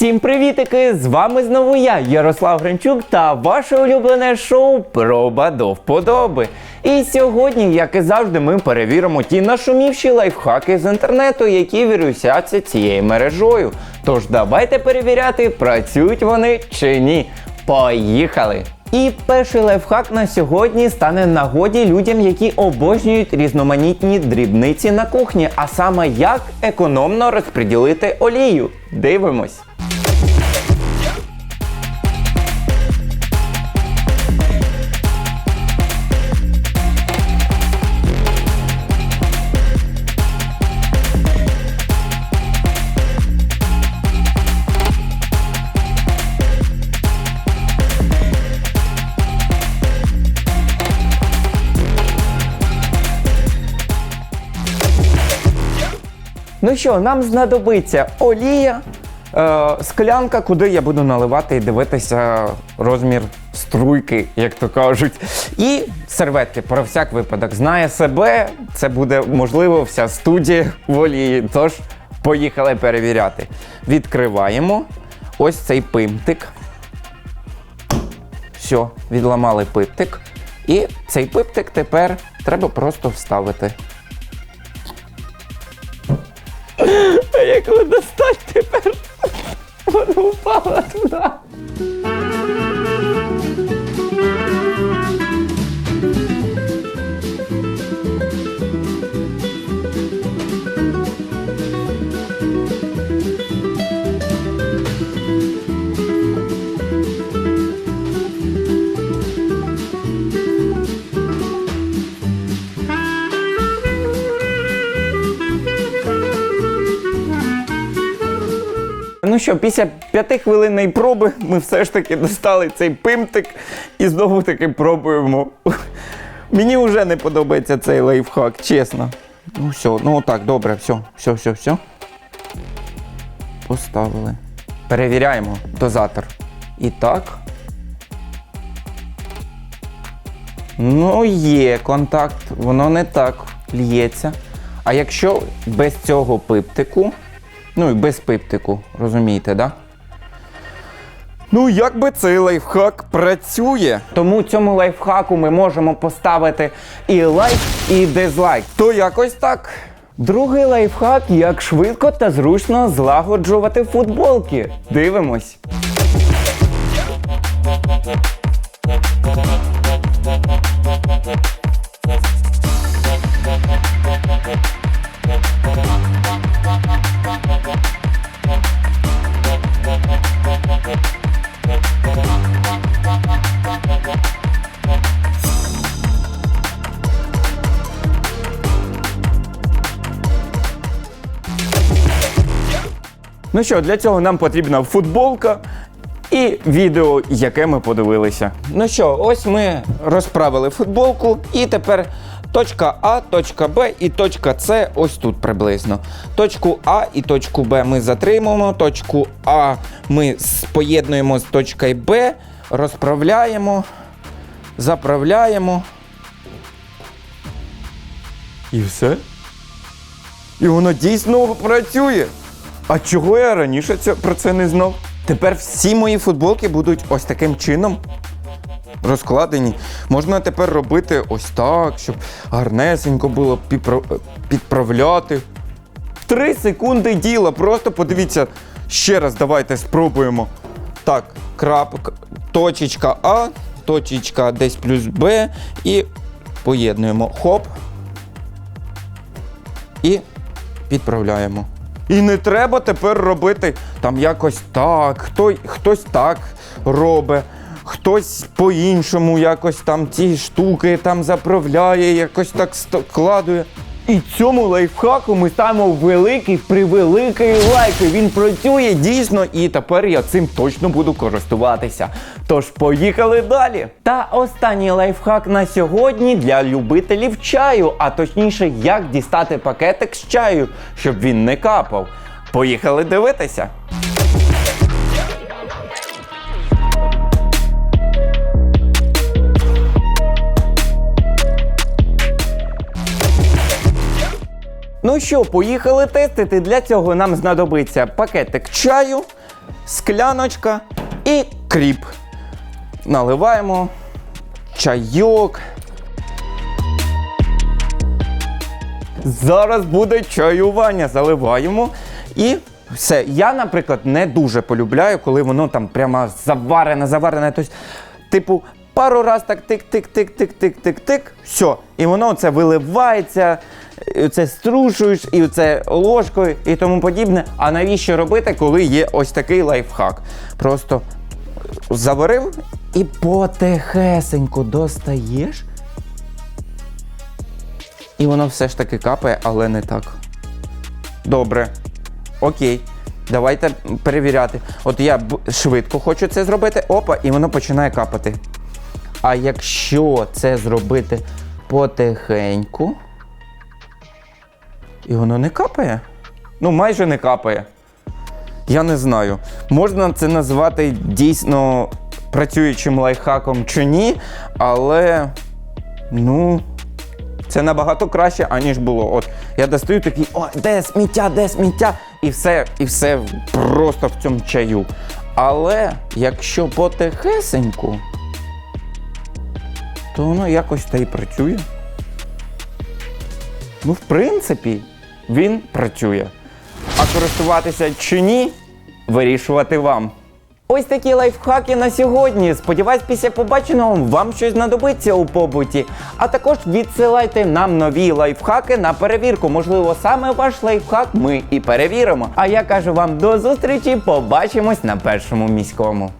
Всім привітики! З вами знову я, Ярослав Гринчук, та ваше улюблене шоу Проба до вподоби. І сьогодні, як і завжди, ми перевіримо ті нашумівші лайфхаки з інтернету, які вірусяться цією мережою. Тож давайте перевіряти, працюють вони чи ні. Поїхали! І перший лайфхак на сьогодні стане нагоді людям, які обожнюють різноманітні дрібниці на кухні, а саме як економно розподілити олію. Дивимось. Ну що, нам знадобиться олія, е, склянка, куди я буду наливати і дивитися розмір струйки, як то кажуть. І серветки про всяк випадок. Знає себе, це буде можливо вся студія в олії. Тож поїхали перевіряти. Відкриваємо ось цей пимтик. Все, відламали пиптик. І цей пиптик тепер треба просто вставити. 我要吐了 Ну що, після п'ятихвилинної проби ми все ж таки достали цей пимтик і знову таки пробуємо. Мені вже не подобається цей лайфхак, чесно. Ну все, ну так, добре, все, все, все, все. Поставили. Перевіряємо дозатор. І так. Ну, є контакт, воно не так лється. А якщо без цього пиптику, ну і без пиптику, розумієте, да? Ну, як би цей лайфхак працює? Тому цьому лайфхаку ми можемо поставити і лайк, і дизлайк. То якось так. Другий лайфхак, як швидко та зручно злагоджувати футболки. Дивимось. Ну що, для цього нам потрібна футболка і відео, яке ми подивилися. Ну що, ось ми розправили футболку, і тепер точка А, точка Б і точка С ось тут приблизно. Точку А і точку Б ми затримуємо, точку А ми поєднуємо з точкою Б, розправляємо, заправляємо. І все. І воно дійсно працює. А чого я раніше про це не знав? Тепер всі мої футболки будуть ось таким чином розкладені. Можна тепер робити ось так, щоб гарнесенько було підправляти. Три секунди діла. Просто подивіться. Ще раз давайте спробуємо. Так, крапка, точечка А, точечка десь плюс Б і поєднуємо. Хоп. І підправляємо. І не треба тепер робити там якось так, хто, хтось так робить, хтось по-іншому якось там ці штуки там заправляє, якось так складує. І цьому лайфхаку ми ставимо великий превеликий лайк. Він працює дійсно, і тепер я цим точно буду користуватися. Тож поїхали далі. Та останній лайфхак на сьогодні для любителів чаю, а точніше, як дістати пакетик з чаю, щоб він не капав. Поїхали дивитися. Ну що, поїхали тестити. Для цього нам знадобиться пакетик чаю, скляночка і кріп. Наливаємо чайок. Зараз буде чаювання. Заливаємо і все. Я, наприклад, не дуже полюбляю, коли воно там прямо заварене, заварене. Тобто, типу, пару раз так тик-тик-тик-тик-тик-тик-тик, все. І воно це виливається, це струшуєш, і це ложкою і тому подібне. А навіщо робити, коли є ось такий лайфхак? Просто заварив і потихесенько достаєш. І воно все ж таки капає, але не так. Добре. Окей. Давайте перевіряти. От я швидко хочу це зробити. Опа, і воно починає капати. А якщо це зробити потихеньку. І воно не капає? Ну, майже не капає. Я не знаю. Можна це назвати дійсно працюючим лайфхаком чи ні, але. Ну. Це набагато краще, аніж було. От я достаю такий, о, де сміття, де сміття, і все, і все просто в цьому чаю. Але якщо потихесеньку, то воно якось та й працює. Ну, в принципі, він працює. А користуватися чи ні, вирішувати вам. Ось такі лайфхаки на сьогодні. Сподіваюсь, після побаченого вам щось знадобиться у побуті. А також відсилайте нам нові лайфхаки на перевірку. Можливо, саме ваш лайфхак ми і перевіримо. А я кажу вам до зустрічі. Побачимось на першому міському.